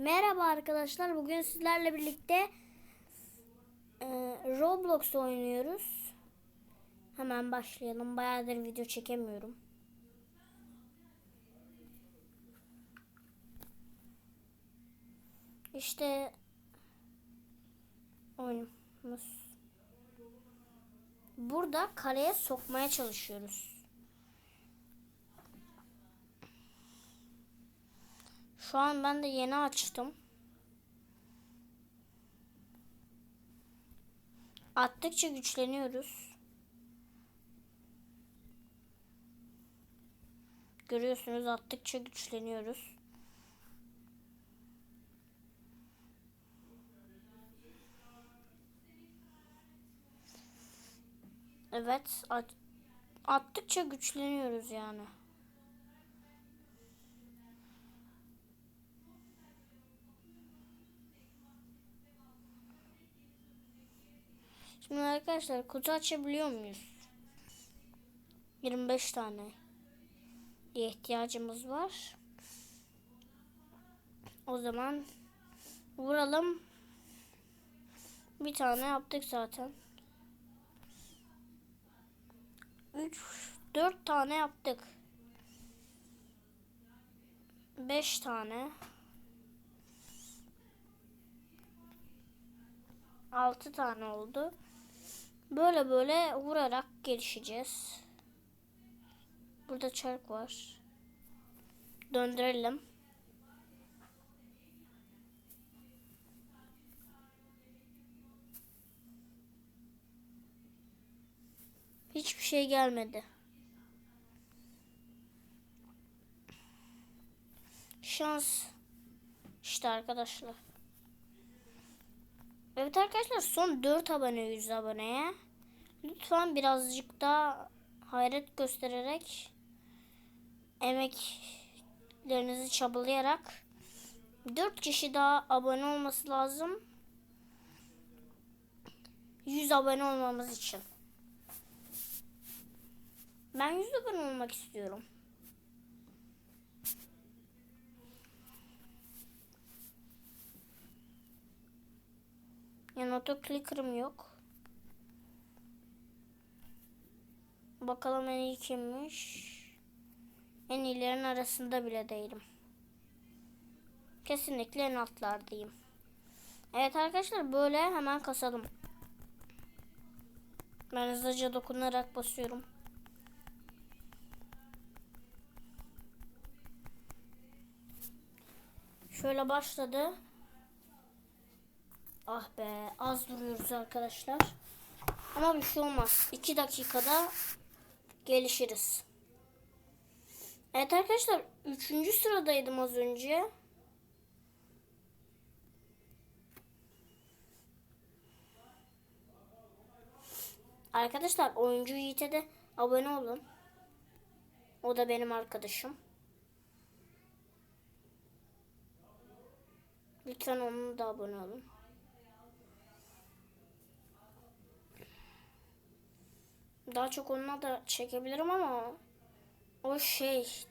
Merhaba arkadaşlar. Bugün sizlerle birlikte e, Roblox oynuyoruz. Hemen başlayalım. Bayağıdır video çekemiyorum. İşte oyunumuz. Burada kaleye sokmaya çalışıyoruz. Şu an ben de yeni açtım. Attıkça güçleniyoruz. Görüyorsunuz attıkça güçleniyoruz. Evet, at- attıkça güçleniyoruz yani. Arkadaşlar kutu açabiliyor muyuz? 25 tane diye ihtiyacımız var. O zaman vuralım. Bir tane yaptık zaten. 3 4 tane yaptık. 5 tane. 6 tane oldu. Böyle böyle vurarak gelişeceğiz. Burada çark var. Döndürelim. Hiçbir şey gelmedi. Şans. İşte arkadaşlar. Evet arkadaşlar son 4 abone 100 aboneye. Lütfen birazcık daha hayret göstererek emeklerinizi çabalayarak 4 kişi daha abone olması lazım. 100 abone olmamız için. Ben 100 abone olmak istiyorum. Yani otoclicker'ım yok. Bakalım en iyi kimmiş. En iyilerin arasında bile değilim. Kesinlikle en altlardayım. Evet arkadaşlar böyle hemen kasalım. Ben hızlıca dokunarak basıyorum. Şöyle başladı. Ah be az duruyoruz arkadaşlar. Ama bir şey olmaz. 2 dakikada gelişiriz. Evet arkadaşlar 3. sıradaydım az önce. Arkadaşlar oyuncu Yiğit'e de abone olun. O da benim arkadaşım. Lütfen onun da abone olun. Daha çok onunla da çekebilirim ama o şey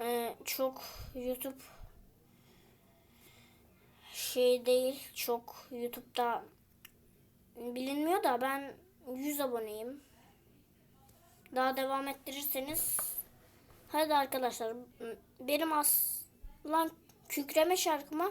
e, çok YouTube şey değil çok YouTube'da bilinmiyor da ben 100 aboneyim. Daha devam ettirirseniz hadi arkadaşlar benim aslan kükreme şarkıma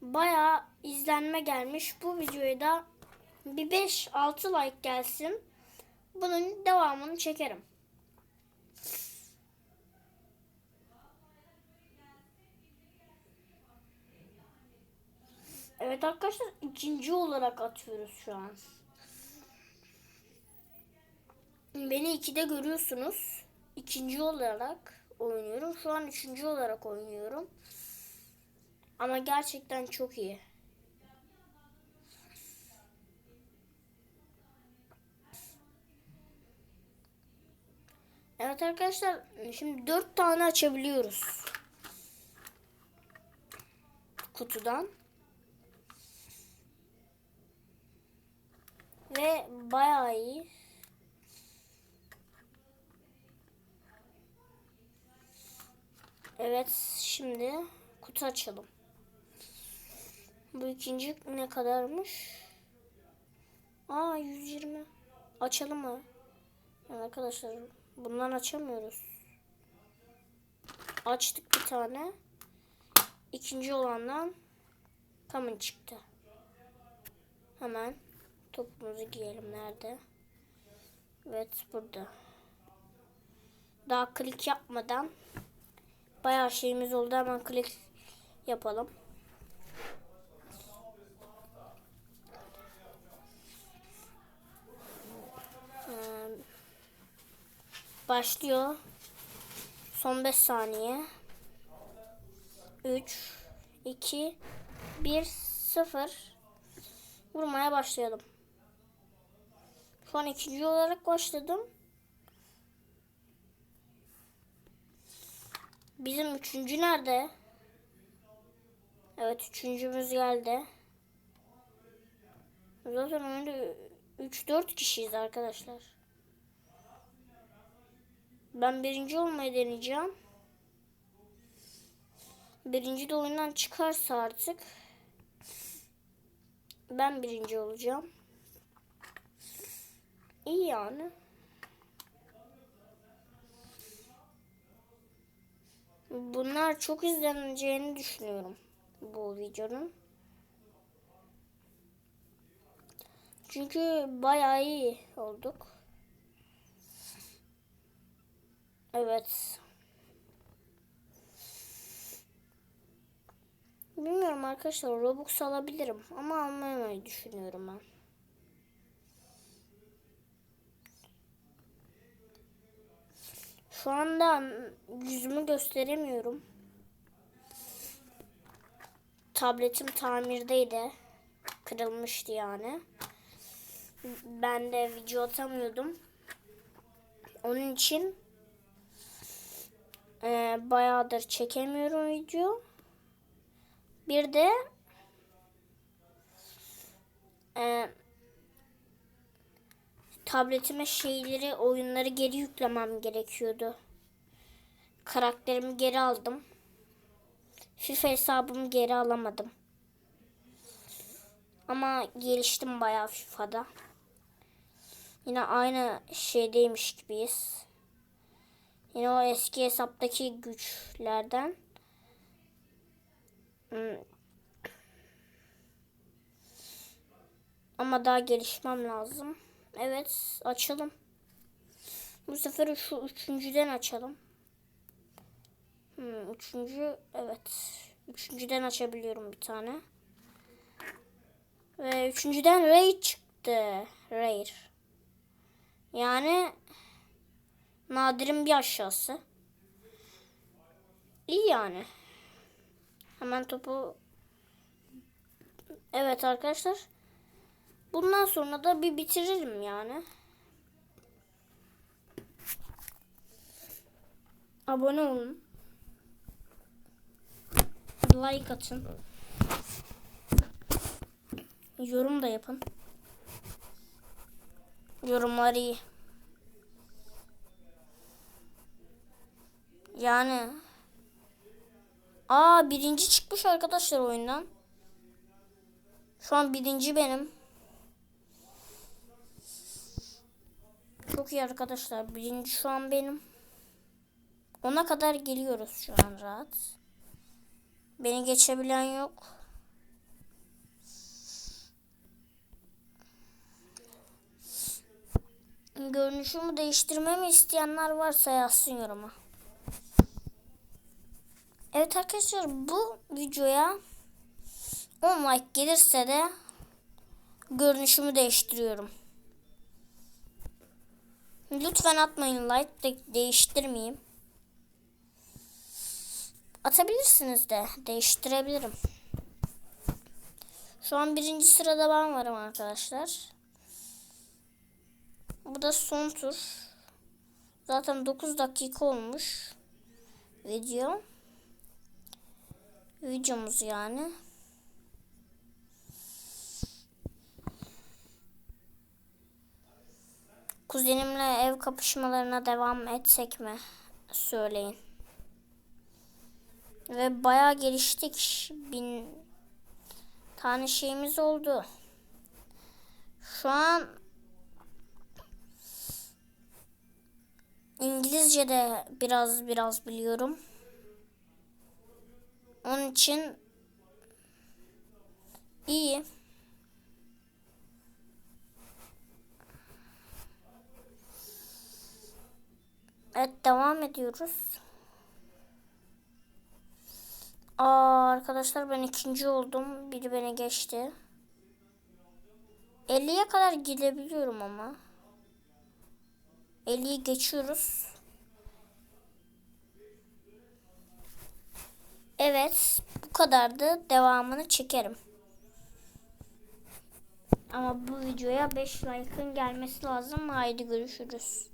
bayağı izlenme gelmiş. Bu videoya da bir 5-6 like gelsin. Bunun devamını çekerim. Evet arkadaşlar ikinci olarak atıyoruz şu an. Beni ikide görüyorsunuz. İkinci olarak oynuyorum. Şu an üçüncü olarak oynuyorum. Ama gerçekten çok iyi. Evet arkadaşlar şimdi dört tane açabiliyoruz. Kutudan. Ve bayağı iyi. Evet şimdi kutu açalım. Bu ikinci ne kadarmış? Aa 120. Açalım mı? Yani arkadaşlar bundan açamıyoruz. Açtık bir tane. İkinci olandan common çıktı. Hemen topumuzu giyelim. Nerede? Evet burada. Daha klik yapmadan bayağı şeyimiz oldu. Hemen klik yapalım. Başlıyor. Son 5 saniye. 3 2 1 0 Vurmaya başlayalım. Şu an ikinci olarak başladım. Bizim üçüncü nerede? Evet üçüncümüz geldi. Zaten oyunda 3-4 kişiyiz arkadaşlar. Ben birinci olmayı deneyeceğim. Birinci de oyundan çıkarsa artık ben birinci olacağım. İyi yani. Bunlar çok izleneceğini düşünüyorum bu videonun. Çünkü bayağı iyi olduk. Evet. Bilmiyorum arkadaşlar Robux alabilirim ama almamayı düşünüyorum ben. Şu anda yüzümü gösteremiyorum. Tabletim tamirdeydi. Kırılmıştı yani. Ben de video atamıyordum. Onun için e, bayağıdır çekemiyorum video. Bir de e, tabletime şeyleri, oyunları geri yüklemem gerekiyordu. Karakterimi geri aldım. FIFA hesabımı geri alamadım. Ama geliştim bayağı FIFA'da. Yine aynı şeydeymiş gibiyiz. Yine o eski hesaptaki güçlerden. Hmm. Ama daha gelişmem lazım. Evet açalım. Bu sefer şu üçüncüden açalım. Hmm, üçüncü evet. Üçüncüden açabiliyorum bir tane. Ve üçüncüden Ray çıktı. Rare. Yani nadirin bir aşağısı. İyi yani. Hemen topu Evet arkadaşlar. Bundan sonra da bir bitiririm yani. Abone olun. Like atın. Yorum da yapın. Yorumlar iyi. Yani Aa birinci çıkmış arkadaşlar oyundan. Şu an birinci benim. Çok iyi arkadaşlar. Birinci şu an benim. Ona kadar geliyoruz şu an rahat. Beni geçebilen yok. Görünüşümü değiştirmemi isteyenler varsa yazsın yoruma. Evet arkadaşlar bu videoya 10 like gelirse de görünüşümü değiştiriyorum. Lütfen atmayın like de değiştirmeyeyim. Atabilirsiniz de değiştirebilirim. Şu an birinci sırada ben varım arkadaşlar. Bu da son tur. Zaten 9 dakika olmuş video. Videomuz yani. Kuzenimle ev kapışmalarına devam etsek mi? Söyleyin. Ve bayağı geliştik. Bin tane şeyimiz oldu. Şu an İngilizce de biraz biraz biliyorum. Onun için iyi. Evet devam ediyoruz. Aa, arkadaşlar ben ikinci oldum. Biri beni geçti. 50'ye kadar gidebiliyorum ama. 50'yi geçiyoruz. Evet, bu kadardı. Devamını çekerim. Ama bu videoya 5 like'ın gelmesi lazım. Haydi görüşürüz.